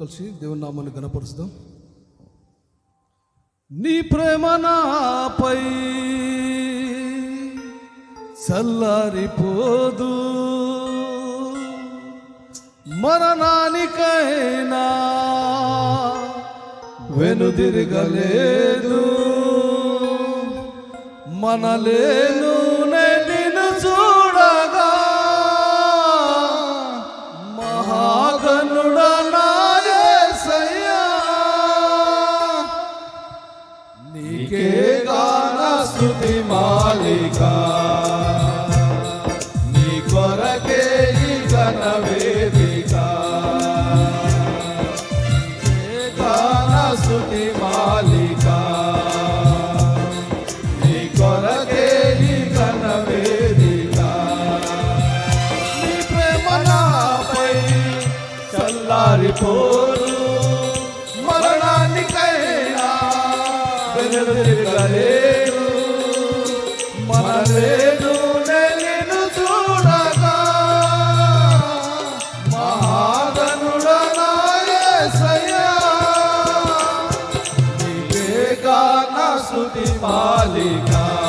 కలిసి దేవుని నామాన్ని గణపరుస్తాం నీ ప్రేమ నాపై చల్లారిపోదు. మరణానికైనా వెనుదిరగలేదు. మనలేను స్తుతి మాలిక. నీ కొరకే ఈ ఘన వేదిక. నీ ప్రేమ నాపై చల్లారిపోరు. మరణానికైనా వెనుదిరగలేరు మనలేను స్తుతి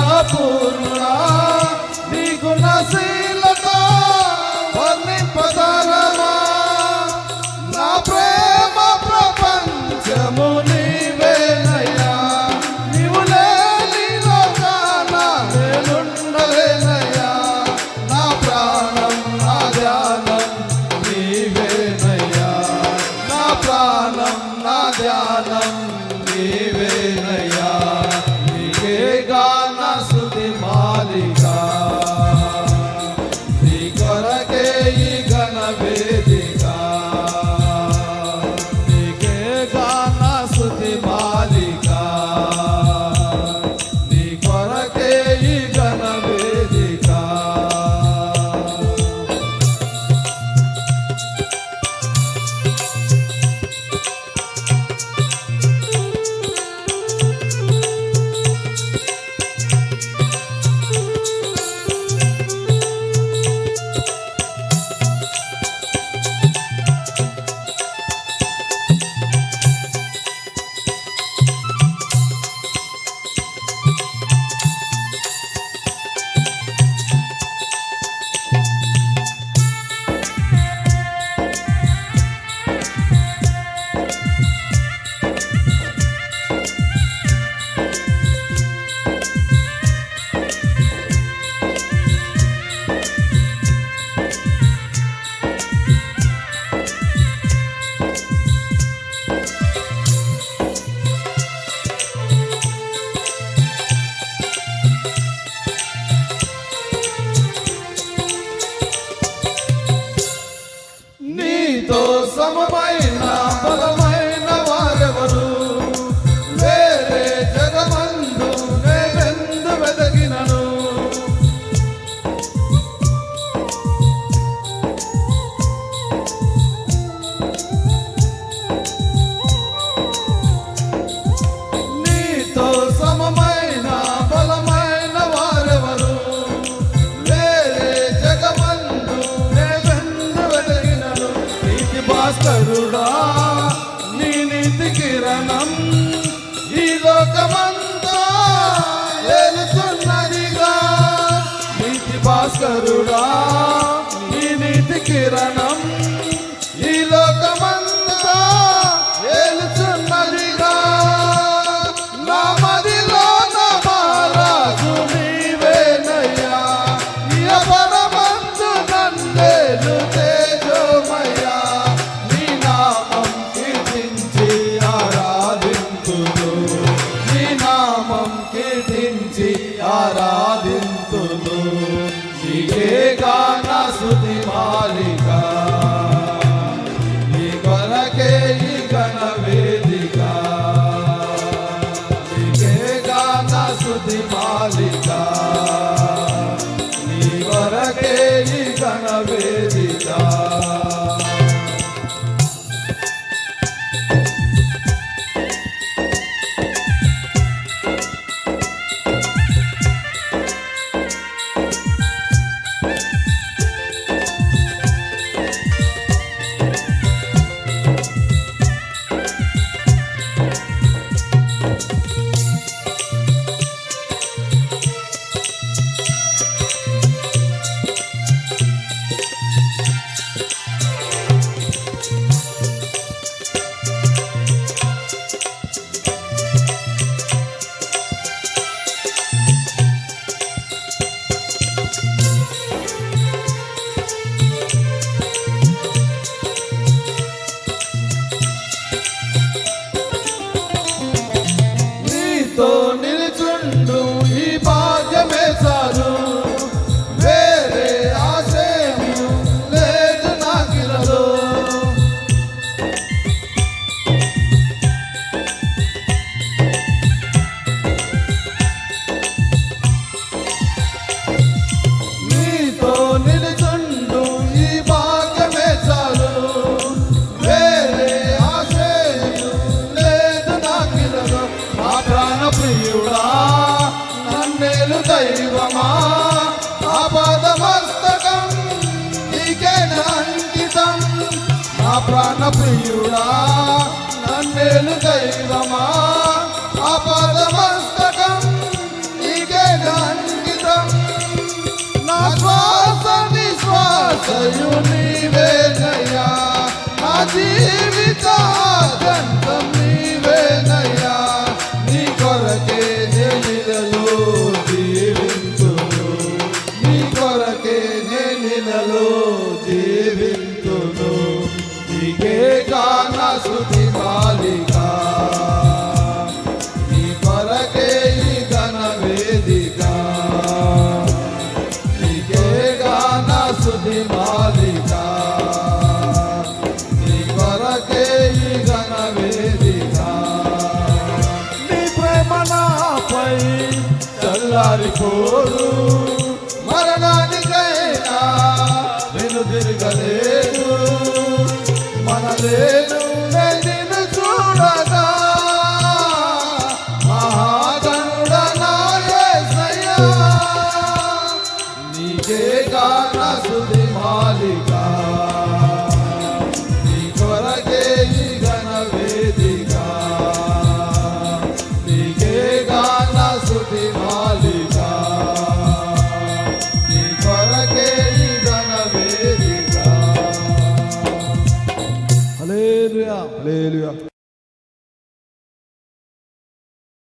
అనుగ్రహపూర్ణుడా నీ గుణశీలత వర్ణింపతరమా నా ప్రేమ ప్రపంచము నీవేనయ్యా. నీవు లేని లోకాన నేనుండలేనయ్యా. నా ప్రాణం నా ధ్యానం నీవేనయ్యా. నా ప్రాణం నా ధ్యానం నీవేనయ్యా. కరుణాకరుడా నీ కిరణం దైవమా ఆపాదమస్తకం నీకే అంకితం నా ప్రాణప్రియుడా నన్నేలు దైవమా ఆపాదమస్తకం నీకే అంకితం నా శ్వాస నిశ్వాసయు నీవేదయా నా జీవితాదంతం స్థుతి మాలిక నీ కొరకే ఈ ఘన వేదిక. నీ ప్రేమ నాపై చల్లారిపోదు మరణానికైనా నేను తిరగలేదు మనలేదు